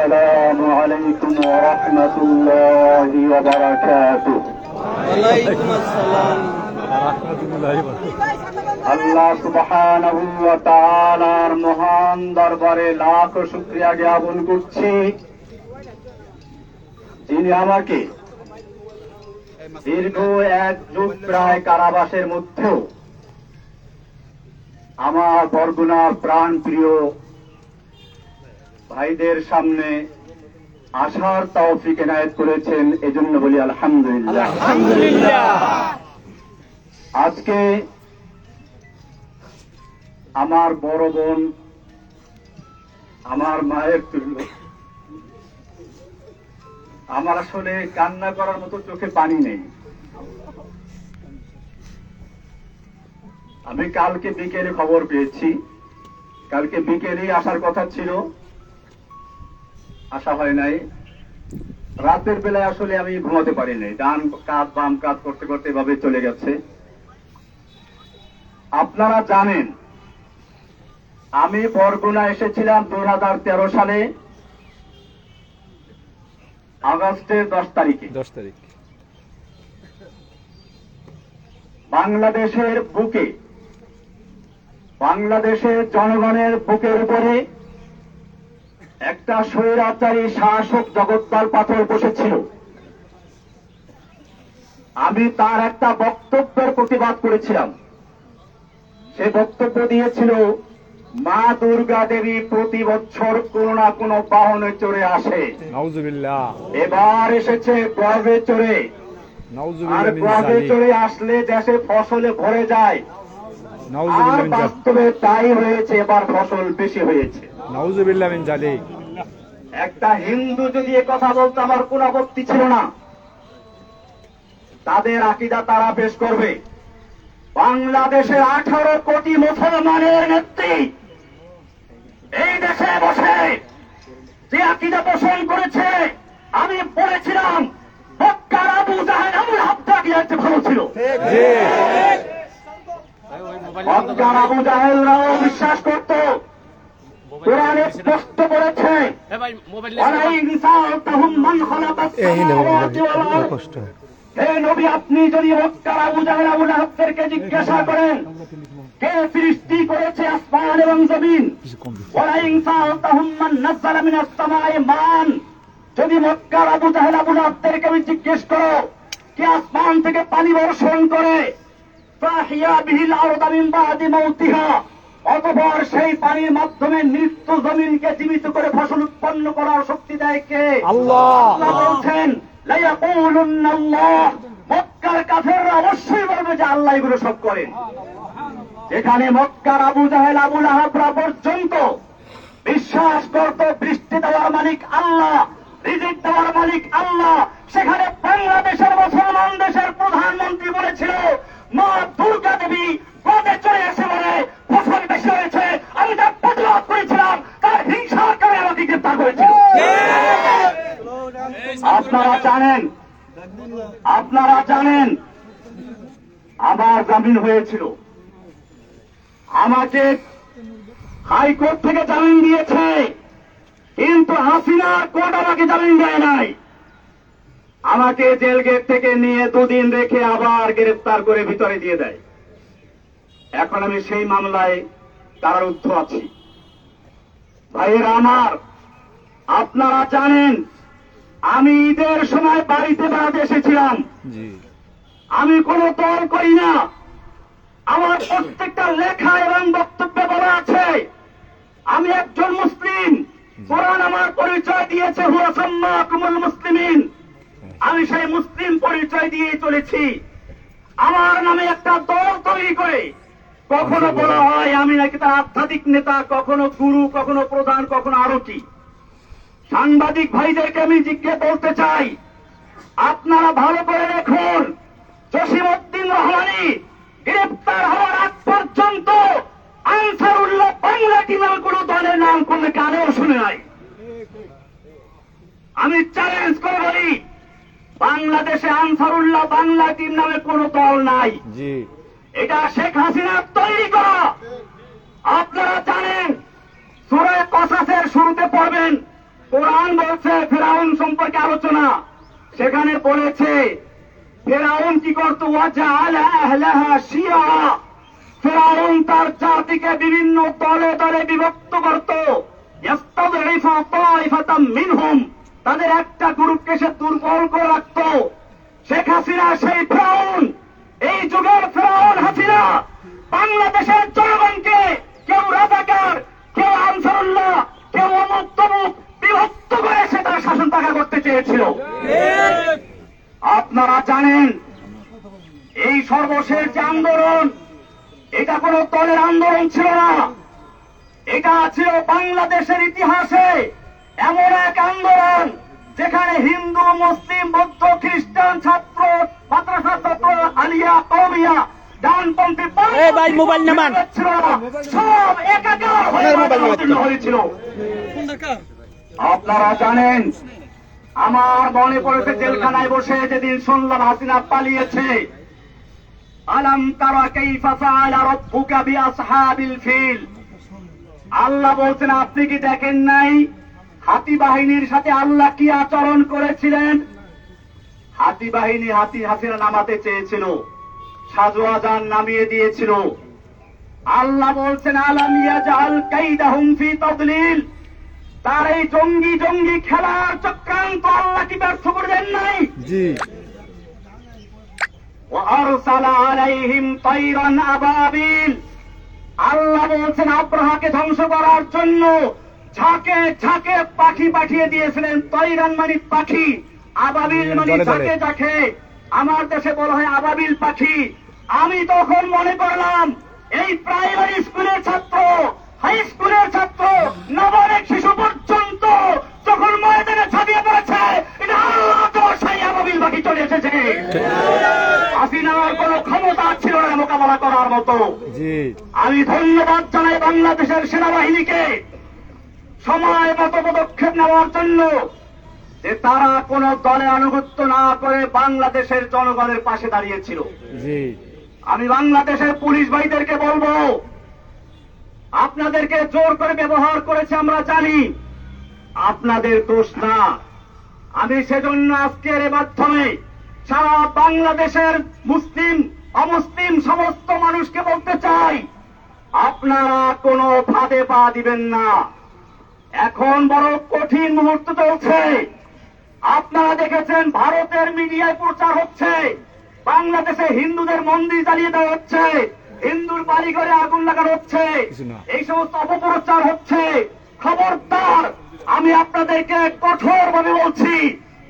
السلام عليكم ورحمة الله وبركاته ওয়ালাইকুম আসসালাম আল্লাহ সুবহানাহু ওয়া তাআলার মহান দরবারে লাখ শুকরিয়া জ্ঞাপন করছি যিনি আমাকে দীর্ঘ এক যুগ প্রায় কারাবাসের মধ্যেও আমার বরগুনার প্রাণ প্রিয় ভাইদের সামনে আসার তৌফিক এনায়েত করেছেন এজন্য বলি আলহামদুলিল্লাহ। আজকে আমার বড় বোন আমার মায়ের তুল্য। আমার আসলে কান্না করার মতো চোখে পানি নেই। আমি কালকে বিকেলে খবর পেয়েছি। কালকে বিকেলেই আসার কথা ছিল। আসা হয় নাই। রাতের বেলায় আসলে আমি ঘুমাতে পারি নাই। ডান কাজ বাম কাত করতে করতে এভাবে চলে গেছে। আপনারা জানেন আমি বরগুনা এসেছিলাম দুই হাজার তেরো সালে আগস্টের দশ তারিখে। দশ তারিখ। বাংলাদেশের বুকে বাংলাদেশের জনগণের বুকের উপরে একটা স্বৈরাচারী শাসক জগৎপাল পাথর বসেছিল। আমি তার একটা বক্তব্যের প্রতিবাদ করেছিলাম। সে বক্তব্য দিয়েছিল মা দুর্গা দেবী প্রতি বছর কোনো না কোনো বাহনে চড়ে আসে। এবার এসেছে গর্বে চড়ে। আর গর্বে চড়ে আসলে দেশে ফসলে ভরে যায়। আর বাস্তবে তাই হয়েছে এবার ফসল বেশি হয়েছে। নাউজুবিল্লাহ মিন জালিক একটা হিন্দু যদি এ কথা বলতে আমার কোন আপত্তি ছিল না। তাদের আকিদা তারা পেশ করবে। বাংলাদেশের আঠারো কোটি মুসলমানের নেত্রী এই দেশে বসে যে আকিদা পোষণ করেছে আমি আবু হাবদা ভালো ছিল। আবু জাহেলরাও বিশ্বাস করত আপনি যদি মক্কার আবু জিজ্ঞাসা করেন কে সৃষ্টি করেছে আসমান এবং জমিন? মান যদি মক্কার আবু আবু আমি জিজ্ঞেস করো কে আসমান থেকে পানি বর্ষণ করে? ফাহিয়া বিহিল অতঃপর সেই পানির মাধ্যমে মৃত্যু জমিনকে জীবিত করে ফসল উৎপন্ন করার শক্তি দেয় কে? আল্লাহ। বলছেন মক্কার কাফেররা অবশ্যই বলবে যে আল্লাহ এগুলো সব করেন। যেখানে মক্কার আবু জাহেল আবু লাহাবরা পর্যন্ত বিশ্বাস করত বৃষ্টি দেওয়ার মালিক আল্লাহ রিজিক দেওয়ার মালিক আল্লাহ। সেখানে বাংলাদেশের মুসলমান দেশের প্রধানমন্ত্রী বলেছিল মা দুর্গা দেবী পদে চলে এসে বলে ফসল বেশি হয়েছে আমি করেছিলাম, তার হিংসার কারণে আমাকে গ্রেপ্তার আপনারা জানেন আপনারা জানেন, আমার জামিন হয়েছিল। আমাকে হাইকোর্ট থেকে জামিন দিয়েছে, কিন্তু হাসিনার কোর্ট আমাকে জামিন দেয় নাই। আমাকে জেল গেট থেকে নিয়ে দুদিন রেখে আবার গ্রেফতার করে ভিতরে দিয়ে দেয়। এখন আমি সেই মামলায় কারারুদ্ধ আছি। ভাইয়েরা আমার আপনারা জানেন আমি ঈদের সময় বাড়িতে বেড়াতে এসেছিলাম। আমি কোনো দল করি না। আমার প্রত্যেকটা লেখা এবং বক্তব্যে বলা আছে। আমি একজন মুসলিম। কোরআন আমার পরিচয় দিয়েছে হুয়াসাম্মা কুমল মুসলিমিন। আমি সেই মুসলিম পরিচয় দিয়ে চলেছি। আমার নামে একটা দল তৈরি করে কখনো বলা হয় আমি নাকি তার আধ্যাত্মিক নেতা কখনো গুরু কখনো প্রধান কখনো আরও কি সাংবাদিক ভাইদেরকে আমি জিজ্ঞেস বলতে চাই আপনারা ভালো করে দেখুন জসিমউদ্দিন রহমানি গ্রেপ্তার হওয়ার আগ পর্যন্ত আনসারুল্লাহ বাংলা টিমের কোন দলের নাম কোনো কানেও শুনে নাই। আমি চ্যালেঞ্জ করে বলি বাংলাদেশে আনসারুল্লাহ বাংলা টিম নামে কোন দল নাই। এটা শেখ হাসিনার তৈরি করা। আপনারা জানেন সুরায় কসাসের শুরুতে পড়বেন, কোরআন বলছে ফেরাউন সম্পর্কে আলোচনা। সেখানে বলেছে, ফেরাউন কি করতো? ফেরাউন তার জাতিকে বিভিন্ন দলে দলে বিভক্ত করত। মিনহুম। তাদের একটা গ্রুপকে সে দুর্বল করে রাখত। শেখ হাসিনা সেই ফেরাউন। এই যুগের ফেরাউন হাসিনা, বাংলাদেশের জনগণকে কেউ রাজাকার, কেউ আনসারুল্লাহ, কেউ অমুক তমুক বিভক্ত করে সে তার শাসন তাকা করতে চেয়েছিল। আপনারা জানেন, এই সর্বশেষ যে আন্দোলন, এটা কোন দলের আন্দোলন ছিল না। এটা ছিল বাংলাদেশের ইতিহাসে এমন এক আন্দোলন যেখানে হিন্দু মুসলিম বৌদ্ধ খ্রিস্টান ছাত্র মাদ্রাসা ছাত্র আলিয়া কৌমিয়া ডানপন্থী ভাই, মোবাইল নামান। সব একাকার আপনার হয়েছিল। জানেন আমার মনে পড়েছে জেলখানায় বসে যেদিন শুনলাম হাসিনা পালিয়েছে। আলাম তারা কাইফা ফাআলা রাব্বুকা বিআসহাবিল ফিল। আল্লাহ বলছেন আপনি কি দেখেন নাই? হাতি বাহিনীর সাথে আল্লাহ কি আচরণ করেছিলেন? হাতি বাহিনী হাতি হাসিনা নামাতে চেয়েছিল সাজোয়া নামিয়ে দিয়েছিল। আল্লাহ বলছেন আলামিয়া জাল কাইদা হুমফি তদলিল? তার এই জঙ্গি জঙ্গি খেলার চক্রান্ত আল্লাহ কি ব্যর্থ করবেন নাই? জি। আল্লাহ বলছেন আব্রাহাকে ধ্বংস করার জন্য ঝাঁকে ঝাঁকে পাখি পাঠিয়ে দিয়েছিলেন। তৈরান মানে পাখি আবাবিল মানে। ঝাঁকে ঝাঁকে। আমার দেশে বলা হয় আবাবিল পাখি। আমি তখন মনে করলাম এই প্রাইমারি স্কুলের ছাত্র হাই স্কুলের ছাত্র নবরেক শিশু পর্যন্ত যখন ময়দানে ছাপিয়ে পড়েছে এটা আল্লাহ তো সেই আবাবিল পাখি চলে এসেছে। হাসিনার কোন ক্ষমতা ছিল না মোকাবেলা করার মতো। আমি ধন্যবাদ জানাই বাংলাদেশের সেনাবাহিনীকে। সময় মতো পদক্ষেপ নেওয়ার জন্য যে তারা কোন দলে আনুগত্য না করে বাংলাদেশের জনগণের পাশে দাঁড়িয়েছিল। আমি বাংলাদেশের পুলিশ ভাইদেরকে বলব আপনাদেরকে জোর করে ব্যবহার করেছে আমরা জানি আপনাদের দোষ না। আমি সেজন্য আজকের এ মাধ্যমে সারা বাংলাদেশের মুসলিম অমুসলিম সমস্ত মানুষকে বলতে চাই আপনারা কোনো ফাঁদে পা দিবেন না। এখন বড় কঠিন মুহূর্ত চলছে। আপনারা দেখেছেন ভারতের মিডিয়ায় প্রচার হচ্ছে। বাংলাদেশে হিন্দুদের মন্দির জ্বালিয়ে দেওয়া হচ্ছে। হিন্দুর বাড়িঘরে আগুন লাগানো হচ্ছে। এই সমস্ত অপপ্রচার হচ্ছে। খবরদার আমি আপনাদেরকে কঠোর ভাবে বলছি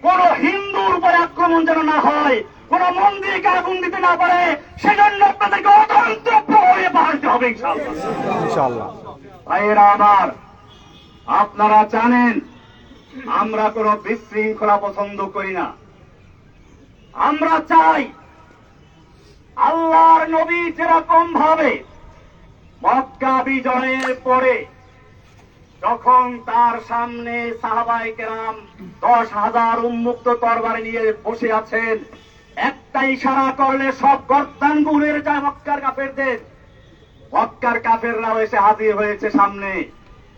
কোন হিন্দুর উপরে আক্রমণ যেন না হয় কোন মন্দিরকে আগুন দিতে না পারে সেজন্য আপনাদেরকে অতন্ত্র প্রহরে বাড়তে হবে ইনশাআল্লাহ। ইনশাআল্লাহ। ভাইয়েরা আমার আপনারা জানেন, আমরা কোন বিশৃঙ্খলা পছন্দ করি না। আমরা চাই আল্লাহর নবী যেরকম ভাবে মক্কা বিজয়ের পরে যখন তার সামনে সাহাবাই কেরাম দশ হাজার উন্মুক্ত তরবার নিয়ে বসে আছেন, একটা ইশারা করলে সব গর্দান গুলের যায় মক্কার কাফেরদের, মক্কার কাফেররাও এসে হাজির হয়েছে সামনে।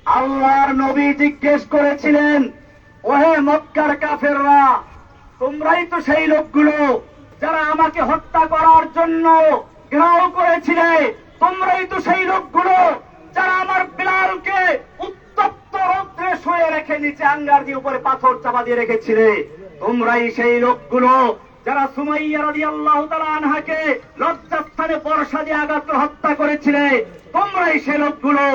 আল্লাহর নবী জিজ্ঞেস করেছিলেন, ওহে মক্কার কাফেররা, তোমরাই তো সেই লোকগুলো যারা আমাকে হত্যা করার জন্য ঘেরাও করেছিলে। তোমরাই তো সেই লোকগুলো যারা আমার বিলালকে উত্তপ্ত রৌদ্রে শুয়ে রেখে নিচে আঙ্গার দিয়ে উপরে পাথর চাপা দিয়ে রেখেছিলে। তোমরাই সেই লোকগুলো যারা সুমাইয়া রাদিয়াল্লাহু তাআলা আনহাকে লজ্জাস্থানে বর্ষা দিয়ে আঘাত হত্যা করেছিলে। তোমরাই সেই লোকগুলো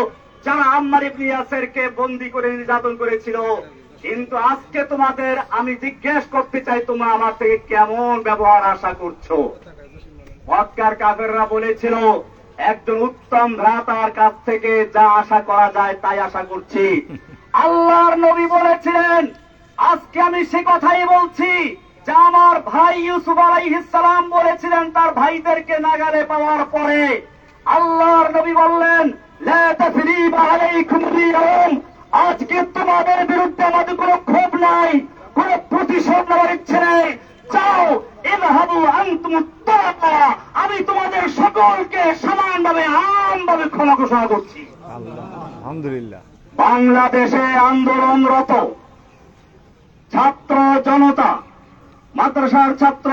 যারা আম্মার ইবনে ইয়াসেরকে বন্দি করে নির্যাতন করেছিল, কিন্তু আজকে তোমাদের আমি জিজ্ঞেস করতে চাই, তোমরা আমার থেকে কেমন ব্যবহার আশা করছ? মক্কার কাফেররা বলেছিল, একজন উত্তম ভ্রাতার কাছ থেকে যা আশা করা যায় তাই আশা করছি। আল্লাহর নবী বলেছিলেন, আজকে আমি সে কথাই বলছি যা আমার ভাই ইউসুফ আলাইহিসসালাম বলেছিলেন, তার ভাইদেরকে নাগালে পাওয়ার পরে। আল্লাহর নবী বললেন আজকে তোমাদের বিরুদ্ধে আমাদের কোনো ক্ষোভ নাই কোনো প্রতিশোধ নেওয়ার ইচ্ছে নেই। যাও ইযহাবু আনতুম আমি তোমাদের সকলকে সমানভাবে আমভাবে ক্ষমা ঘোষণা করছি। আলহামদুলিল্লাহ। বাংলাদেশে আন্দোলনরত ছাত্র জনতা মাদ্রাসার ছাত্র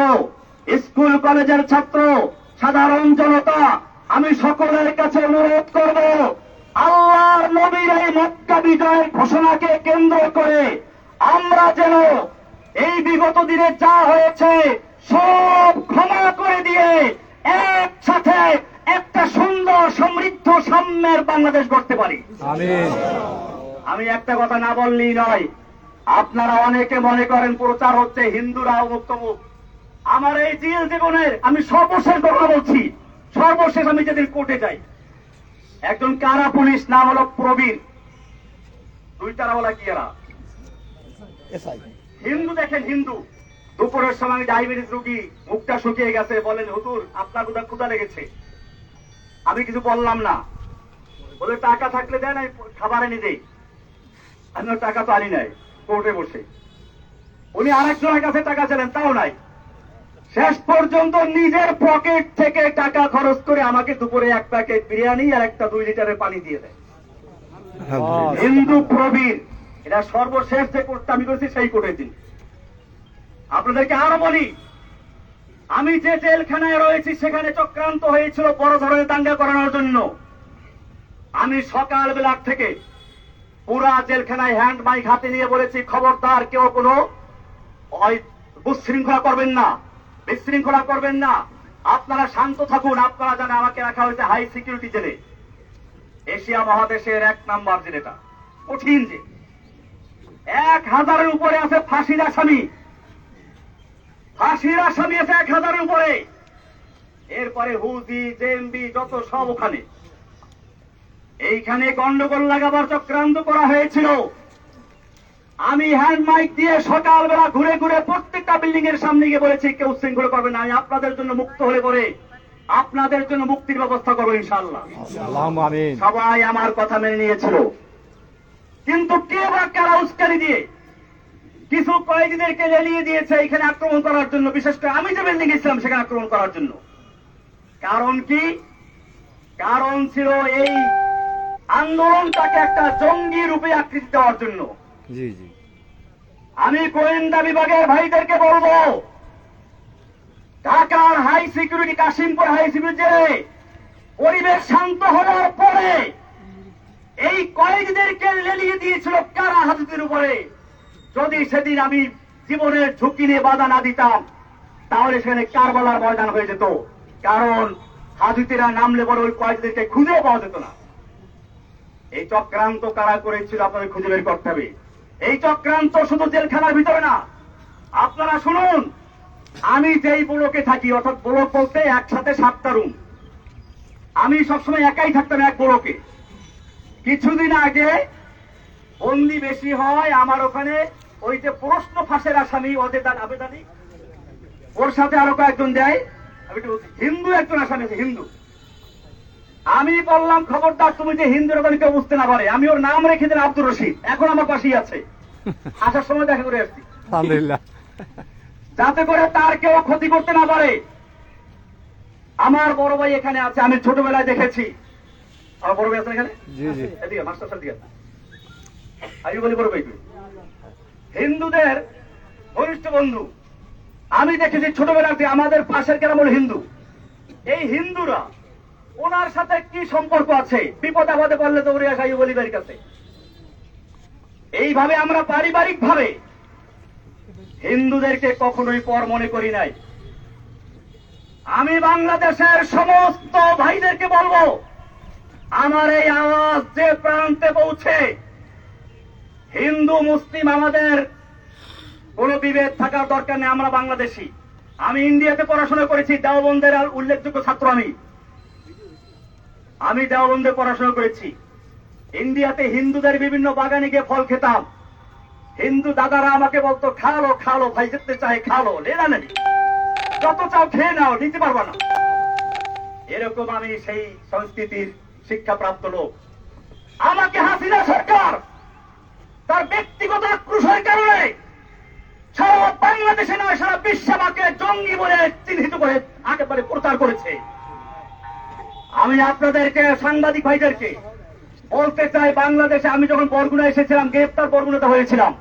স্কুল কলেজের ছাত্র সাধারণ জনতা আমি সকলের কাছে অনুরোধ করব আল্লাহ নবীর এই মক্কা বিজয়ের ঘোষণাকে কেন্দ্র করে আমরা যেন এই বিগত দিনে যা হয়েছে সব ক্ষমা করে দিয়ে একসাথে একটা সুন্দর সমৃদ্ধ সাম্যের বাংলাদেশ গড়তে পারি। আমি একটা কথা না বললেই নয় আপনারা অনেকে মনে করেন প্রচার হচ্ছে হিন্দুরা অমুক তমুক আমার এই জেল জীবনের আমি সর্বশেষ কথা বলছি। সর্বশেষ আমি যেদিন কোর্টে যাই একজন কারা পুলিশ নাম হলো প্রবীর। দুই তারা বলা কি এরা? হিন্দু দেখেন হিন্দু। দুপুরের সময় আমি ডায়াবেটিস রুগী মুখটা শুকিয়ে গেছে বলেন হুতুর আপনার কোথাও ক্ষুদা লেগেছে। আমি কিছু বললাম না। বলে টাকা থাকলে দেন আমি খাবার এনে দেই। আমি টাকা তো আনি নাই কোর্টে বসে। উনি আরেকজনের কাছে টাকা চাইলেন তাও নাই। শেষ পর্যন্ত নিজের পকেট থেকে টাকা খরচ করে আমাকে দুপুরে এক প্যাকেট বিরিয়ানি আর একটা দুই লিটারের পানি দিয়ে দেয়। হিন্দু প্রবীর এটা সর্বশেষ যে কোর্টটা আমি করেছি সেই কোর্টের দিন। আপনাদেরকে আরও বলি আমি যে জেলখানায় রয়েছি সেখানে চক্রান্ত হয়েছিল বড় ধরনের দাঙ্গা করানোর জন্য। আমি সকালবেলা থেকে পুরা জেলখানায় হ্যান্ড মাইক হাতে নিয়ে বলেছি খবরদার কেউ কোনো উচ্ছৃঙ্খলা করবেন না। বিশৃঙ্খলা করবেন না। আপনারা শান্ত থাকুন, আপনারা জানেন আমাকে রাখা হয়েছে হাই সিকিউরিটি জেলে। এশিয়া মহাদেশের এক নাম্বার জেলেটা কঠিন যে এক হাজারের উপরে আছে ফাঁসির আসামি। ফাঁসির আসামি আছে এক হাজারের উপরে। এরপরে হুজি, জেএমবি, যত সব ওখানে। এইখানে গন্ডগোল লাগাবার চক্রান্ত করা হয়েছিল। আমি হ্যান্ড মাইক দিয়ে সকালবেলা ঘুরে ঘুরে প্রত্যেকটা বিল্ডিং এর সামনে গিয়ে বলেছি কেউ শৃঙ্খলা করবে না আমি আপনাদের জন্য মুক্ত হলে পরে আপনাদের জন্য মুক্তির ব্যবস্থা করব ইনশাল্লাহ সবাই আমার কথা মেনে নিয়েছিল। কিন্তু কে বা কারা উস্কানি দিয়ে কিছু কয়েদিদেরকে লেলিয়ে দিয়েছে এখানে আক্রমণ করার জন্য বিশেষ করে আমি যে বিল্ডিং গেছিলাম সেখানে আক্রমণ করার জন্য। কারণ কি? কারণ ছিল এই আন্দোলনটাকে একটা জঙ্গি রূপে আকৃতি দেওয়ার জন্য। জি জি। আমি গোয়েন্দা বিভাগের ভাইদেরকে বলব, ঢাকার high security Kashimpur high security পরিবেশ শান্ত হওয়ার পরে এই কয়েদিদেরকে লেলিয়ে দিয়েছিল কারা হাজতের উপরে? যদি সেদিন আমি জীবনের ঝুঁকি নিয়ে বাধা না দিতাম, তাহলে সেখানে কারবালার ময়দান হয়ে যেত। কারণ হাজুতিরা নামলে পরে ওই কয়েদিদেরকে খুঁজেও পাওয়া যেত না। এই চক্রান্ত কারা করেছিল আপনাদের খুঁজে বের করতে হবে। এই চক্রান্ত শুধু জেলখানার ভিতরে না। আপনারা শুনুন, আমি যেই ব্লকে থাকি, অর্থাৎ ব্লক বলতে একসাথে সাতটা রুম আমি সবসময় একাই থাকতাম এক ব্লকে। কিছুদিন আগে বন্দি বেশি হয় আমার ওখানে, ওই যে প্রশ্ন ফাঁসের আসামি, ওদের দান আবেদানি ওর সাথে আরও কয়েকজন দেয়। হিন্দু একজন আসামি আছে, হিন্দু। আমি বললাম, খবরদার, তুমি যে হিন্দুর ওখানে কেউ বুঝতে না পারে। আমি ওর নাম রেখে দিলাম আব্দুর রশিদ। এখন আমার পাশেই আছে। আসার সময় দেখা করে আসছি। আলহামদুলিল্লাহ। যাতে করে তার কেউ ক্ষতি করতে না পারে। আমার বড় ভাই এখানে আছে আমি ছোটবেলায় দেখেছি। আমার বড় ভাই আছে এখানে? জি জি। এদিকে মাস্টার সাহেব দিকে আমি বলি বড় ভাই তুই। হিন্দুদের ঘনিষ্ঠ বন্ধু। আমি দেখেছি ছোটবেলাতে আমাদের পাশের গ্রাম হলো হিন্দু। এই হিন্দুরা ওনার সাথে কি সম্পর্ক আছে? বিপদ আপদে পড়লে তো উড়ে আসা বলিবার কাছে। এইভাবে আমরা পারিবারিক ভাবে হিন্দুদেরকে কখনোই পর মনে করি নাই। আমি বাংলাদেশের সমস্ত ভাইদেরকে বলব, আমার এই আওয়াজ যে প্রান্তে পৌঁছে, হিন্দু, মুসলিম আমাদের কোন বিভেদ থাকার দরকার নেই, আমরা বাংলাদেশি। আমি ইন্ডিয়াতে পড়াশোনা করেছি, দেওবন্দের উল্লেখযোগ্য ছাত্র আমি। আমি দেওবন্দে পড়াশোনা করেছি। ইন্ডিয়াতে হিন্দুদের বিভিন্ন বাগানে গিয়ে ফল খেতাম। হিন্দু দাদারা আমাকে বলতো, খালো খালো, ভাই যেতে চাই, খালো লেনা নেই যত চাও খেয়ে নাও, নিতে পারবা না। এরকম আমি সেই সংস্কৃতির শিক্ষাপ্রাপ্ত লোক। আমাকে হাসিনা সরকার তার ব্যক্তিগত আক্রোশের কারণে সারা বাংলাদেশে নয়, সারা বিশ্বে আমাকে জঙ্গি বলে চিহ্নিত করে একেবারে প্রচার করেছে। আমি আপনাদেরকে, সাংবাদিক ভাইদেরকে বলতে চাই বাংলাদেশে আমি যখন বরগুনা এসেছিলাম, গ্রেপ্তার বরগুনাতে হয়েছিলাম।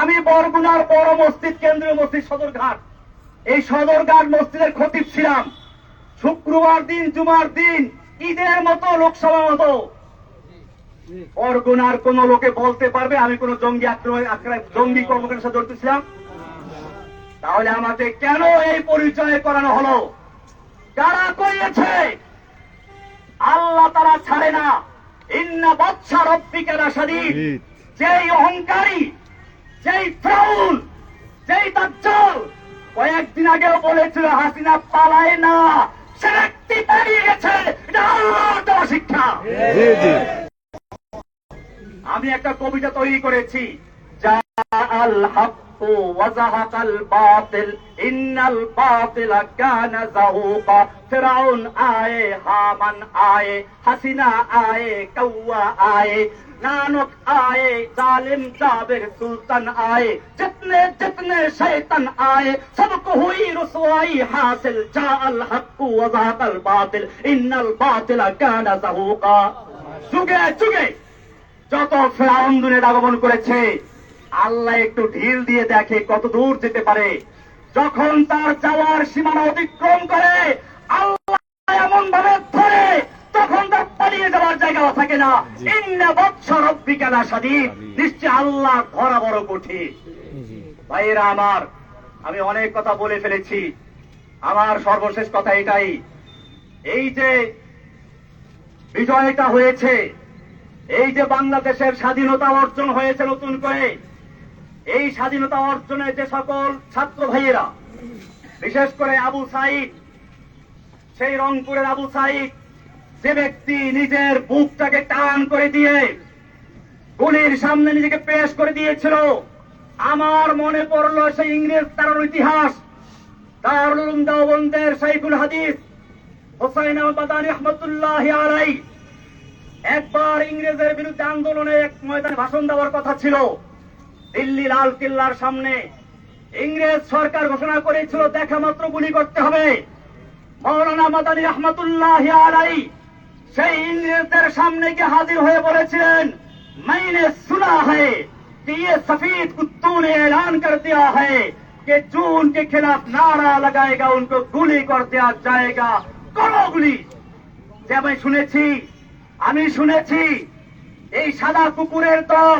আমি বরগুনার বড় মসজিদ, কেন্দ্রীয় মসজিদ সদরঘাট। এই সদরঘাট মসজিদের খতিব ছিলাম। শুক্রবার দিন, জুমার দিন, ঈদের মতো, লোকসভা মতো। বরগুনার কোন লোকে বলতে পারবে, আমি কোন জঙ্গি আক্রমণ জঙ্গি কর্মকাণ্ডের সাথে জড়িত ছিলাম। তাহলে আমাকে কেন এই পরিচয় করানো হলো? যারা করিয়েছে, আল্লাহ তারা ছাড়ে না। ইন্না বাচ্চা রব্বিকেরা সাদিদ জিত। যেই অহংকারী যেই ফ্রাউল যেই দাজ্জাল কয়েকদিন আগেও বলেছিল হাসিনা পালায় না সে ব্যক্তি পালিয়ে গেছে এটা আল্লাহর দেওয়া শিক্ষা। আমি একটা কবিতা তৈরি করেছি। الحق وزهق الباطل إن الباطل كان زهوقا فرعون آئے حامن آئے حسنا آئے کوا آئے نانک آئے ظالم جابر سلطن آئے جتنے جتنے شیطن آئے سب کو ہوئی رسوائی حاصل جاء الحق وزهق الباطل إن الباطل كان زهوقا যুগে যুগে যত ফেরাউন দুনিয়া আগমন করেছে আল্লাহ একটু ঢিল দিয়ে দেখে কত দূর যেতে পারে। যখন তার যাওয়ার সীমানা অতিক্রম করে আল্লাহ এমন ভাবে ধরে তখন তার পালিয়ে যাওয়ার জায়গা থাকে না। ইন্না বৎসর অব্বিকানা সাদিদ নিশ্চয় আল্লাহ ধরা বড় কঠিন ভাইয়েরা আমার আমি অনেক কথা বলে ফেলেছি। আমার সর্বশেষ কথা এটাই। এই যে বিজয়টা হয়েছে এই যে বাংলাদেশের স্বাধীনতা অর্জন হয়েছে নতুন করে এই স্বাধীনতা অর্জনে যে সকল ছাত্র ভাইয়েরা, বিশেষ করে আবু সাইদ সেই রংপুরের আবু সাইদ যে ব্যক্তি নিজের বুকটাকে টান করে দিয়ে গুলির সামনে নিজেকে পেশ করে দিয়েছিল, আমার মনে পড়ল সেই ইংরেজ তার ইতিহাস উলুম দেওবন্দের সাইফুল হাদিস, হোসাইন আহমদানি রহমতুল্লাহ আলাই একবার ইংরেজের বিরুদ্ধে আন্দোলনে এক ময়দানে ভাষণ দেওয়ার কথা ছিল। দিল্লি লাল কিল্লার সামনে ইংরেজ সরকার ঘোষণা করেছিল দেখা মাত্র গুলি করতে হবে মৌলানা মাদানী রহমতুল্লাহ আলাই সেই ইংরেজদের সামনে গিয়ে হাজির হয়ে বলেছিলেন मैंने सुना है कि ये सफेद कुत्तों ने ऐलान कर दिया है कि जो उनके खिलाफ नारा लगाएगा उनको गुली कर दिया जाएगा করো গুলি যে আমি শুনেছি আমি শুনেছি এই সাদা কুকুরের দল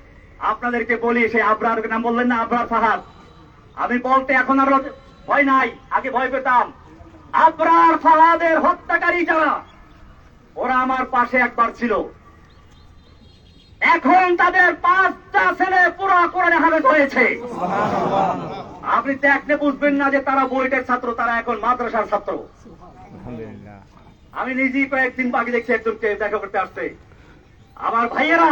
আপনাদেরকে বলি সেই আবরার নাম বললেন না আবরার ফাহাদ? আমি বলতে এখন আর ভয় নাই আগে ভয় পেতাম। আবরার ফাহাদের হত্যাকারী যারা ওরা আমার পাশে একবার ছিল। এখন তাদের পাঁচটা ছেলে পুরো কোরআনে হাফেজ হয়েছে। আপনি দেখলে বুঝবেন না যে তারা বইটের ছাত্র তারা এখন মাদ্রাসার ছাত্র। আমি নিজেই কয়েকদিন বাকি দেখছি একজনকে দেখা করতে আসছে আমার ভাইয়েরা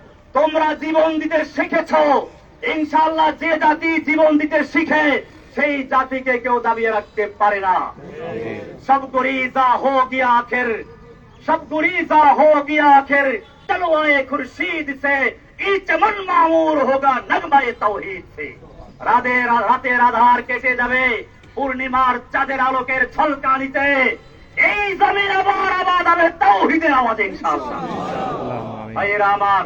তোমরা জীবন দিতে শিখেছ। ইনশাল্লাহ যে জাতি জীবন দিতে শিখে সেই জাতিকে কেউ দাবিয়ে রাখতে পারে না। সব গুরিজা হো গিয়া আখের সব গুরিজা হো গিয়া আখের। তলোয়ারে খুরশিদ সে ই চমন মামুর হোগা নগমায়ে তৌহিদ সে। রাধে রাতে আধার কেটে যাবে পূর্ণিমার চাঁদের আলোকের ছলকানিতে। এই জমিন আবার আবাদ হবে তৌহিদের আওয়াজ ইনশাল্লাহ ভাইয়েরা আমার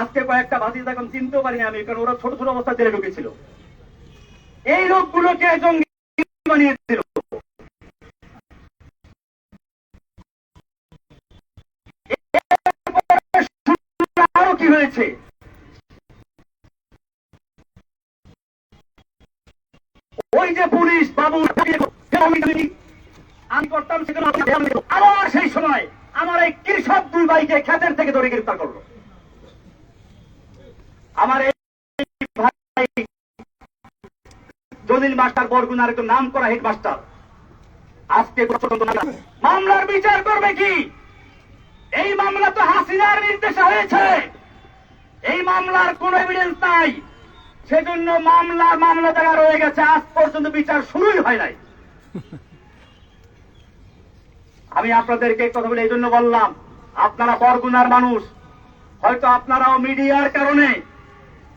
আজকে কয়েকটা ভাতিজা এখন চিনতেও পারিনি আমি, কারণ ওরা ছোট ছোট অবস্থা জেলে ঢুকেছিল। এই লোকগুলোকে জঙ্গি বানিয়েছিল। আরও কি হয়েছে? ওই যে পুলিশ বাবু, আমি করতাম সেখানে। আবার সেই সময় আমার এই কৃষক দুই ভাইকে খেতের থেকে ধরে গ্রেফতার করল। আমার ভাই জলিল মাস্টার বরগুনার একজন নাম করা হেড মাস্টার আজকে মামলার বিচার করবে কি? এই মামলা তো হাসিনার নির্দেশে হয়েছে। এই মামলার কোন এভিডেন্স নাই। সেজন্য মামলা মামলা জায়গা রয়ে গেছে, আজ পর্যন্ত বিচার শুরুই হয় নাই। আমি আপনাদেরকে কথা বলে এই জন্য বললাম, আপনারা বরগুনার মানুষ, হয়তো আপনারাও মিডিয়ার কারণে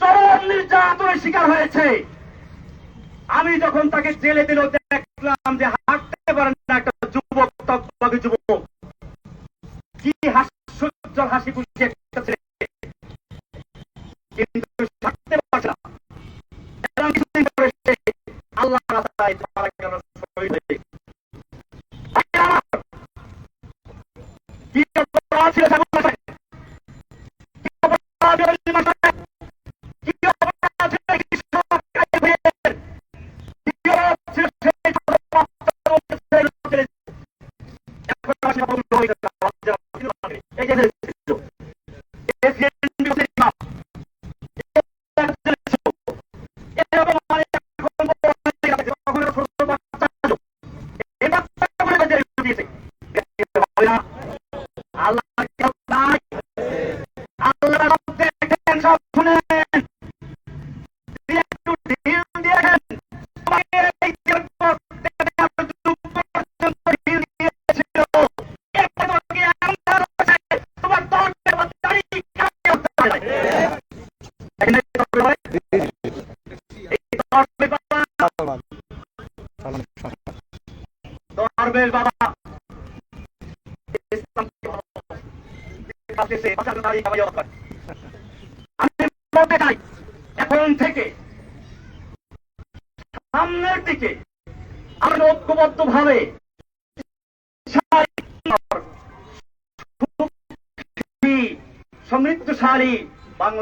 চরম নির্যাতনের শিকার হয়েছে। আমি যখন তাকে জেলে দিল, দেখলাম যে হাঁটতে পারেন না একটা যুবক তকবাকি যুবক। কি হাস্যজ্জ্বল হাসি খুশি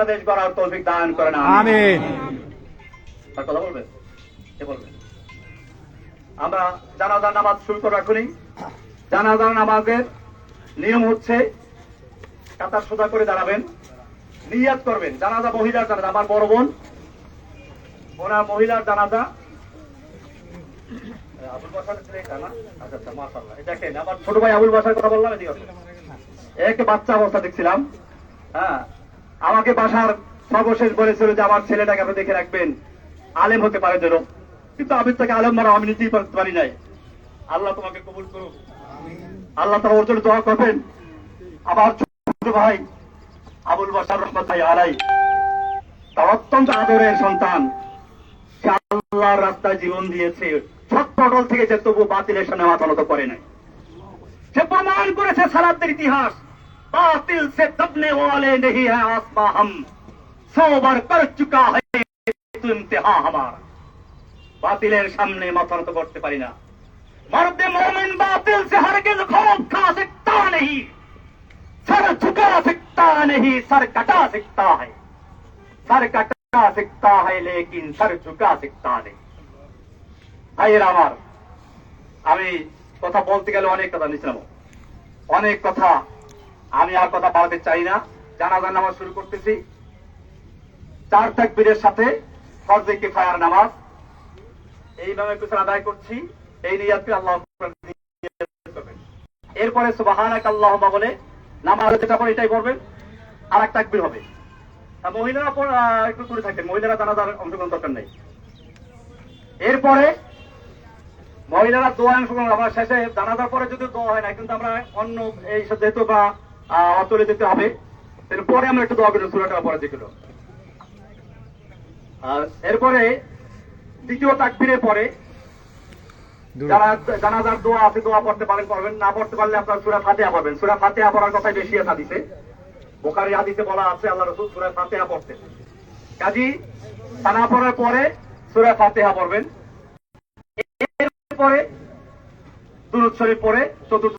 বাংলাদেশ গড়ার তৌফিক দান করেন আমিন। আর কথা বলবেন? কে বলবেন? আমরা জানাজার নামাজ শুরু করব এখনই জানাজার নামাজের নিয়ম হচ্ছে কাতার সোজা করে দাঁড়াবেন নিয়াত করবেন। জানাজা মহিলার জানাজা আমার বড় বোন। ওনার মহিলার জানাজা। আবুল বাসার ছেলে না? আচ্ছা আচ্ছা এটা কে? আমার ছোট ভাই আবুল বাসার কথা বললাম এদিকে। এক বাচ্চা অবস্থা দেখছিলাম। হ্যাঁ আমাকে বাসার সর্বশেষ বলেছিল যে আমার ছেলেটাকে আপনি দেখে রাখবেন। আলেম হতে পারে যেন। কিন্তু আমি তাকে আলেম মারা আমি নিজেই পারতে পারি নাই। আল্লাহ তোমাকে কবুল করুক। আল্লাহ তারা ওর জন্য দোয়া করবেন। আমার ছোট ভাই, আবুল বাসার রহমত ভাই আলাই তার অত্যন্ত আদরের সন্তান। সে আল্লাহর রাস্তায় জীবন দিয়েছে। পটল থেকে যে তবু বাতিলের সামনে মাথা নত করে নাই। সে প্রমাণ করেছে সালাদের ইতিহাস। বাতিল সে দবনে वाले नहीं है आसमा हम सौ बार कर चुका है तो इम्तिहा हमारा बातिलेर सामने माथा নত করতে পারি না मर्द मोमिन बातिल से हरगिज खौफ खा सकता नहीं सर झुका सकता नहीं सर कटा सकता है सर कटा सकता है लेकिन सर झुका सकता नहीं ভাইয়ের আমার আমি কথা বলতে গেলে অনেক কথা নিছিলাম অনেক কথা আমি আর কথা বাড়াতে চাই না। জানাজার নামাজ শুরু করতেছি। চার তাকবীরের সাথে ফরজে কিফায়ার নামাজ। এইভাবে পিছনে আদায় করছি। এই নিয়াতকে আল্লাহ করবেন। এরপরে সুবাহানাক আল্লাহ বলে, নামাজ যেটা পড়ে এটাই পড়বেন, আর এক তাকবীর হবে। মহিলারা একটু করে থাকবেন মহিলারা জানাজার অংশগ্রহণ দরকার নেই। এরপরে মহিলারা দোয়া অংশগ্রহণ আমরা শেষে জানাজার পরে যদি দোয়া হয় না, কিন্তু আমরা অন্য এই যেহেতু বা আহ, অঞ্চলে যেতে হবে। এরপরে আমরা একটু দোয়া করি সুরাটা পরে আর এরপরে দ্বিতীয় তাকবীরের পরে। যারা জানাজার দোয়া আছে দোয়া পড়তে পারেন পড়বেন। না পড়তে পারলে আপনার সুরা ফাতেহা পড়বেন। সুরা ফাতেহা পড়ার কথাই বেশি হাদিসে। বোখারি হাদিসে বলা আছে আল্লাহ রসুল সুরা ফাতেহা পড়তে কাজী সানা পড়ার পরে সুরা ফাতেহা পড়বেন। এরপরে দুরুদ শরীফ পড়ে চতুর্থ